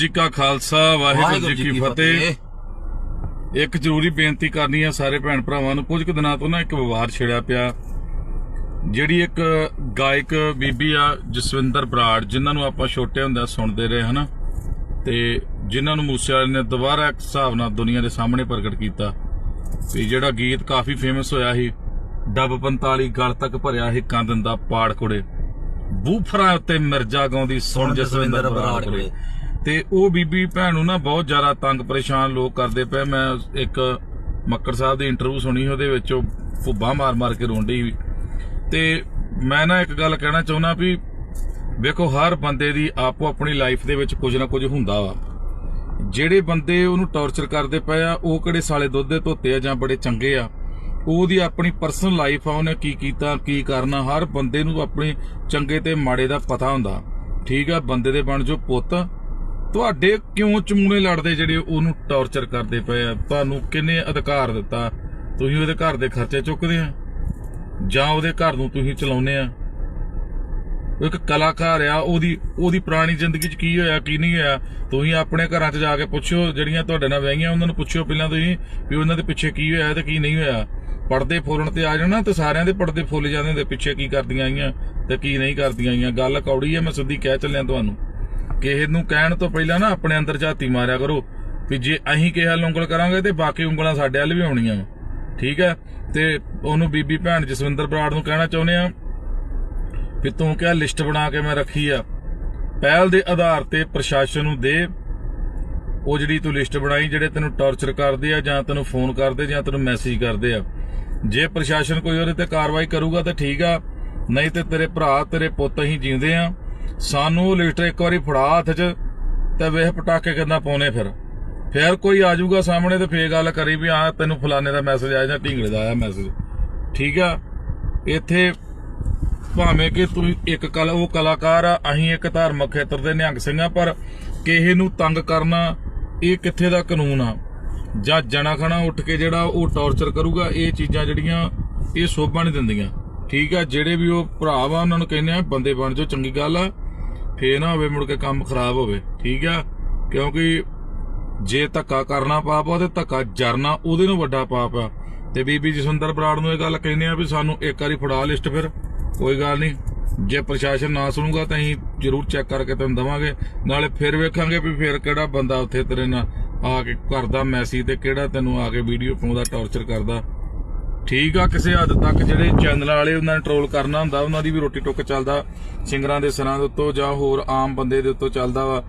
ਜੀ ਕਾ ਖਾਲਸਾ ਵਾਹਿਗੁਰੂ ਜੀ ਕੀ ਫਤਿਹ। ਇੱਕ ਜ਼ਰੂਰੀ ਬੇਨਤੀ ਕਰਨੀ ਆ ਸਾਰੇ ਭੈਣ ਭਰਾਵਾਂ ਨੂੰ। ਕੁਝ ਕੁ ਦਿਨਾਂ ਤੋਂ ਨਾ ਇੱਕ ਵਿਵਾਦ ਛਿੜਿਆ ਪਿਆ। ਜਿਹੜੀ ਇੱਕ ਗਾਇਕ ਬੀਬੀ ਆ ਜਸਵਿੰਦਰ ਬਰਾੜ ਜਿਨ੍ਹਾਂ ਨੂੰ ਆਪਾਂ ਛੋਟੇ ਹੁੰਦਿਆਂ ਸੁਣਦੇ ਰਹੇ ਹਨਾ? ਤੇ ਜਿਨ੍ਹਾਂ ਨੂੰ ਮੂਸੇ ਵਾਲੇ ਨੇ ਦੁਬਾਰਾ ਇੱਕ ਹਿਸਾਬ ਨਾਲ ਦੁਨੀਆ ਦੇ ਸਾਹਮਣੇ ਪ੍ਰਗਟ ਕੀਤਾ। ਤੇ ਜਿਹੜਾ ਗੀਤ ਕਾਫੀ ਫੇਮਸ ਹੋਇਆ ਸੀ ਡੱਬ 45 ਗਲ ਤੱਕ ਭਰਿਆ ਹਿੱਕਾਂ ਦਿੰਦਾ ਪਾੜ ਕੁੜੇ। ਬੂਫਰਾਂ ਉੱਤੇ ਮਿਰਜ਼ਾ ਗਾਉਂਦੀ ਸੁਣ ਜਸਵਿੰਦਰ ਬਰਾੜ ਕੁੜੇ। ਤੇ ਉਹ ਬੀਬੀ ਭੈਣ ਨੂੰ ਨਾ ਬਹੁਤ ਜ਼ਿਆਦਾ ਤੰਗ ਪਰੇਸ਼ਾਨ ਲੋਕ ਕਰਦੇ ਪਏ। ਮੈਂ ਇੱਕ ਮੱਕੜ ਸਾਹਿਬ ਦੀ ਇੰਟਰਵਿਊ ਸੁਣੀ, ਉਹਦੇ ਵਿੱਚ ਉਹ ਭੁੱਬਾ ਮਾਰ ਮਾਰ ਕੇ ਰੋਂਦੀ ਸੀ। ਤੇ ਮੈਂ ਨਾ ਇੱਕ ਗੱਲ ਕਹਿਣਾ ਚਾਹੁੰਦਾ ਵੀ ਵੇਖੋ, ਹਰ ਬੰਦੇ ਦੀ ਆਪੋ ਆਪਣੀ ਲਾਈਫ ਦੇ ਵਿੱਚ ਕੁਝ ਨਾ ਕੁਝ ਹੁੰਦਾ ਵਾ। ਜਿਹੜੇ ਬੰਦੇ ਉਹਨੂੰ ਟੌਰਚਰ ਕਰਦੇ ਪਏ ਆ, ਉਹ ਕਿਹੜੇ ਸਾਲੇ ਦੁੱਧ ਦੇ ਧੋਤੇ ਆ ਜਾਂ ਬੜੇ ਚੰਗੇ ਆ, ਉਹਦੀ ਆਪਣੀ ਪਰਸਨਲ ਲਾਈਫ ਆ, ਉਹਨੇ ਕੀ ਕੀਤਾ, ਕੀ ਕਰਨਾ, ਹਰ ਬੰਦੇ ਨੂੰ ਆਪਣੀ ਚੰਗੇ ਤੇ ਮਾੜੇ ਦਾ ਪਤਾ ਹੁੰਦਾ। ਠੀਕ ਆ, ਬੰਦੇ ਦੇ ਬਣ ਜੋ ਪੁੱਤ। ਤੁਹਾਡੇ ਕਿਉਂ ਚਮੂਨੇ ਲੜਦੇ ਜਿਹੜੇ ਉਹਨੂੰ ਟੌਰਚਰ ਕਰਦੇ ਪਏ ਆ? ਤੁਹਾਨੂੰ ਕਿੰਨੇ ਅਧਿਕਾਰ ਦਿੱਤਾ? ਤੁਸੀਂ ਉਹਦੇ ਘਰ ਦੇ ਖਰਚੇ ਚੁੱਕਦੇ ਆ? ਜਾਂ ਉਹਦੇ ਘਰ ਨੂੰ ਤੁਸੀਂ ਚਲਾਉਂਦੇ ਆ? ਉਹ ਇੱਕ ਕਲਾਕਾਰ ਆ, ਉਹਦੀ ਉਹਦੀ ਪੁਰਾਣੀ ਜ਼ਿੰਦਗੀ 'ਚ ਕੀ ਹੋਇਆ, ਕੀ ਨਹੀਂ ਹੋਇਆ? ਤੁਸੀਂ ਆਪਣੇ ਘਰਾਂ 'ਚ ਜਾ ਕੇ ਪੁੱਛੋ ਜਿਹੜੀਆਂ ਤੁਹਾਡੇ ਨਾਲ ਵਹੀਆਂ ਉਹਨਾਂ ਨੂੰ ਪੁੱਛਿਓ ਪਹਿਲਾਂ ਤੁਸੀਂ ਵੀ ਉਹਨਾਂ ਦੇ ਪਿੱਛੇ ਕੀ ਹੋਇਆ ਤੇ ਕੀ ਨਹੀਂ ਹੋਇਆ। ਪਰਦੇ ਫੋਲਣ ਤੇ ਆ ਜਾਣਾ ਤੇ ਸਾਰਿਆਂ ਦੇ ਪਰਦੇ ਫੁੱਲ ਜਾਂਦੇ ਤੇ ਪਿੱਛੇ ਕੀ ਕਰਦੀਆਂ ਆਈਆਂ ਤੇ ਕੀ ਨਹੀਂ ਕਰਦੀਆਂ ਆਈਆਂ। ਗੱਲ ਕੌੜੀ ਆ, ਮੈਂ ਸਿੱਧੀ ਕਹਿ ਚੱਲਿਆ ਤੁਹਾਨੂੰ। ਕਿਸੇ ਨੂੰ ਕਹਿਣ ਤੋਂ ਪਹਿਲਾਂ ਨਾ ਆਪਣੇ ਅੰਦਰ ਝਾਤੀ ਮਾਰਿਆ ਕਰੋ ਵੀ ਜੇ ਅਸੀਂ ਕਿਸੇ ਵੱਲ ਉਂਗਲ ਕਰਾਂਗੇ ਤੇ ਬਾਕੀ ਉਂਗਲਾਂ ਸਾਡੇ ਵੱਲ ਵੀ ਆਉਣੀਆਂ ਵਾਂ। ਠੀਕ ਹੈ? ਤੇ ਉਹਨੂੰ ਬੀਬੀ ਭੈਣ ਜਸਵਿੰਦਰ ਬਰਾੜ ਨੂੰ ਕਹਿਣਾ ਚਾਹੁੰਦੇ ਆ ਵੀ ਤੂੰ ਕਿਹਾ ਲਿਸਟ ਬਣਾ ਕੇ ਮੈਂ ਰੱਖੀ ਆ। ਪਹਿਲ ਦੇ ਆਧਾਰ ਤੇ ਪ੍ਰਸ਼ਾਸਨ ਨੂੰ ਦੇ। ਉਹ ਜਿਹੜੀ ਤੂੰ ਲਿਸਟ ਬਣਾਈ, ਜਿਹੜੇ ਤੈਨੂੰ ਟੌਰਚਰ ਕਰਦੇ ਆ ਜਾਂ ਤੈਨੂੰ ਫੋਨ ਕਰਦੇ ਜਾਂ ਤੈਨੂੰ ਮੈਸੇਜ ਕਰਦੇ ਆ। ਜੇ ਪ੍ਰਸ਼ਾਸਨ ਕੋਈ ਉਹਦੇ ਤੇ ਕਾਰਵਾਈ ਕਰੂਗਾ ਤਾਂ ਠੀਕ ਆ। ਨਹੀਂ ਤੇ ਤੇਰੇ ਭਰਾ, ਤੇਰੇ ਪੁੱਤ ਅਸੀਂ ਜਿਉਂਦੇ ਆ। ਸਾਨੂੰ ਉਹ ਲਿਸਟ ਇੱਕ ਵਾਰੀ ਫੜਾ ਹੱਥ 'ਚ ਤੇ ਵੇਖ ਪਟਾਕੇ ਕਿੰਨਾ ਪਾਉਨੇ ਫਿਰ। ਫਿਰ ਕੋਈ ਆ ਜਾਊਗਾ ਸਾਹਮਣੇ ਤੇ ਫੇਰ ਗੱਲ ਕਰੀ ਵੀ ਆ ਤੈਨੂੰ ਫਲਾਣੇ ਦਾ ਮੈਸੇਜ ਆਇਆ ਜਾਂ ਢੀਂਗੜੇ ਦਾ ਆਇਆ ਮੈਸੇਜ ਠੀਕ ਆ? ਇੱਥੇ ਭਾਵੇਂ ਕਿ ਤੂੰ ਇੱਕ ਕਲ, ਉਹ ਕਲਾਕਾਰ ਆ, ਅਸੀਂ ਇੱਕ ਧਾਰਮਿਕ ਖੇਤਰ ਦੇ ਨਿਹੰਗ ਸਿੰਘ ਆ, ਪਰ ਕਿਸੇ ਨੂੰ ਤੰਗ ਕਰਨਾ ਇਹ ਕਿੱਥੇ ਦਾ ਕਾਨੂੰਨ ਆ? ਜਾਂ ਜਣਾ ਖਣਾ ਉੱਠ ਕੇ ਜਿਹੜਾ ਉਹ ਟੌਰਚਰ ਕਰੂਗਾ, ਇਹ ਚੀਜ਼ਾਂ ਜਿਹੜੀਆਂ ਇਹ ਸੋਭਾ ਨਹੀਂ ਦਿੰਦੀਆਂ। ਠੀਕ ਆ, ਜਿਹੜੇ ਵੀ ਉਹ ਭਰਾ ਵਾ, ਉਹਨਾਂ ਨੂੰ ਕਹਿੰਦੇ ਆ, ਬੰਦੇ ਬਣ ਜਾਓ, ਚੰਗੀ ਗੱਲ ਆ। ਫੇਰ ਨਾ ਹੋਵੇ, ਮੁੜ ਕੇ ਕੰਮ ਖਰਾਬ ਹੋਵੇ, ਠੀਕ ਆ? ਕਿਉਂਕਿ ਜੇ ਧੱਕਾ ਕਰਨਾ ਪਾਪ ਆ, ਤੇ ਧੱਕਾ ਜਰਨਾ ਉਹਦੇ ਨੂੰ ਵੱਡਾ ਪਾਪ ਆ। ਤੇ ਬੀਬੀ ਜਸਵੰਦਰ ਬਰਾੜ ਨੂੰ ਇਹ ਗੱਲ ਕਹਿੰਦੇ ਆ ਵੀ ਸਾਨੂੰ ਇੱਕ ਵਾਰੀ ਫੜਾ ਲਿਸਟ ਫਿਰ, ਕੋਈ ਗੱਲ ਨਹੀਂ। ਜੇ ਪ੍ਰਸ਼ਾਸਨ ਨਾ ਸੁਣੂਗਾ, ਤਾਂ ਅਸੀਂ ਜ਼ਰੂਰ ਚੈੱਕ ਕਰਕੇ ਤੁਹਾਨੂੰ ਦਵਾਂਗੇ। ਨਾਲੇ ਫਿਰ ਵੇਖਾਂਗੇ ਵੀ ਫਿਰ ਕਿਹੜਾ ਬੰਦਾ ਉੱਥੇ ਤੇਰੇ ਨਾਲ ਆ ਕੇ ਕਰਦਾ, ਮੈਸੇਜ ਤੇ ਕਿਹੜਾ ਤੈਨੂੰ ਆ ਕੇ ਵੀਡੀਓ ਪਾਉਂਦਾ ਟੌਰਚਰ ਕਰਦਾ। ਠੀਕ ਆ, ਕਿਸੇ ਹੱਦ ਤੱਕ ਜਿਹੜੇ ਚੈਨਲਾਂ ਵਾਲੇ ਉਹਨਾਂ ਨੇ ਟਰੋਲ ਕਰਨਾ ਹੁੰਦਾ, ਉਹਨਾਂ ਦੀ ਵੀ ਰੋਟੀ ਟੁੱਕ ਚੱਲਦਾ, ਸਿੰਗਰਾਂ ਦੇ ਸਿਰਾਂ ਦੇ ਉੱਤੋਂ ਜਾਂ ਹੋਰ ਆਮ ਬੰਦੇ ਦੇ ਉੱਤੋਂ ਚੱਲਦਾ ਵਾ।